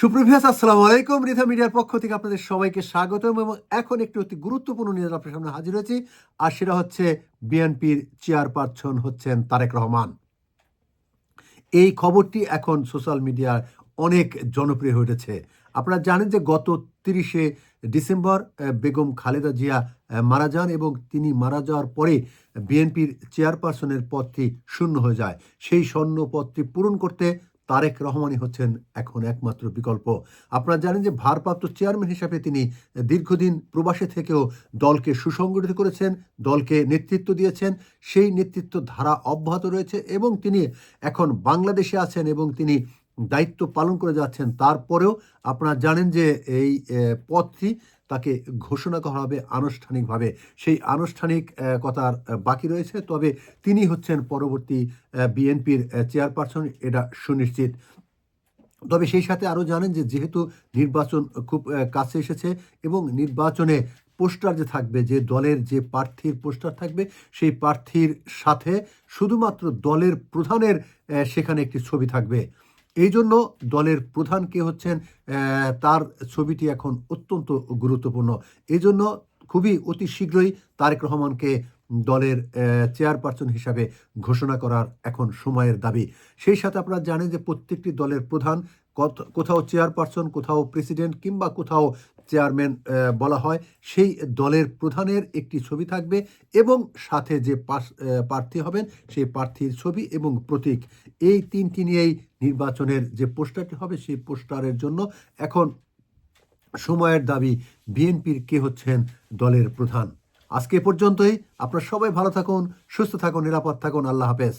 সুপ্রভিয়াস আসসালামু আলাইকুম। রিথা মিডিয়ার পক্ষ থেকে আপনাদের সবাইকে স্বাগতম এবং এখন একটি অতি গুরুত্বপূর্ণ নিউজ আপনার সামনে হাজির হয়েছি, আর সেটা হচ্ছে বিএনপির চেয়ারপারসন হচ্ছেন তারেক রহমান। এই খবরটি এখন সোশ্যাল মিডিয়ায় অনেক জনপ্রিয় হয়ে উঠেছে। আপনারা জানেন যে গত তিরিশে ডিসেম্বর বেগম খালেদা জিয়া মারা যান এবং তিনি মারা যাওয়ার পরে বিএনপির চেয়ারপারসনের পদটি শূন্য হয়ে যায়। সেই স্বর্ণ পদটি পূরণ করতে তারেক রহমানই হচ্ছেন এখন একমাত্র বিকল্প। আপনারা জানেন যে ভারপ্রাপ্ত চেয়ারম্যান হিসাবে তিনি দীর্ঘদিন প্রবাসে থেকেও দলকে সুসংগঠিত করেছেন, দলকে নেতৃত্ব দিয়েছেন। সেই নেতৃত্ব ধারা অব্যাহত রয়েছে এবং তিনি এখন বাংলাদেশে আছেন এবং তিনি দায়িত্ব পালন করে যাচ্ছেন, তারপরেও আপনারা জানেন যে এই পথটি তাকে ঘোষণা করা হবে আনুষ্ঠানিকভাবে। সেই আনুষ্ঠানিক কথার বাকি রয়েছে। তবে তিনি হচ্ছেন পরবর্তী বিএনপির চেয়ারপারসন, এটা সুনিশ্চিত। তবে সেই সাথে আরও জানেন যে যেহেতু নির্বাচন খুব কাছে এসেছে এবং নির্বাচনে পোস্টার যে থাকবে, যে দলের যে প্রার্থীর পোস্টার থাকবে, সেই প্রার্থীর সাথে শুধুমাত্র দলের প্রধানের সেখানে একটি ছবি থাকবে। এই জন্য দলের প্রধান কে হচ্ছেন তার ছবিটি এখন অত্যন্ত গুরুত্বপূর্ণ। এই জন্য খুবই অতি শীঘ্রই তারেক রহমানকে দলের চেয়ারপারসন হিসাবে ঘোষণা করার এখন সময়ের দাবি। সেই সাথে আপনারা জানেন যে প্রত্যেকটি দলের প্রধান কোথাও চেয়ারপারসন, কোথাও প্রেসিডেন্ট কিংবা কোথাও চেয়ারম্যান বলা হয়, সেই দলের প্রধানের একটি ছবি থাকবে এবং সাথে যে প্রার্থী হবেন সেই প্রার্থীর ছবি এবং প্রতীক। এই তিনটি নিয়েই নির্বাচনের যে পোস্টারটি হবে সেই পোস্টারের জন্য এখন সময়ের দাবি বিএনপির কে হচ্ছেন দলের প্রধান। আজকে পর্যন্তই। আপনারা সবাই ভালো থাকুন সুস্থ থাকুন নিরাপদ থাকুন। আল্লাহ হাফেজ।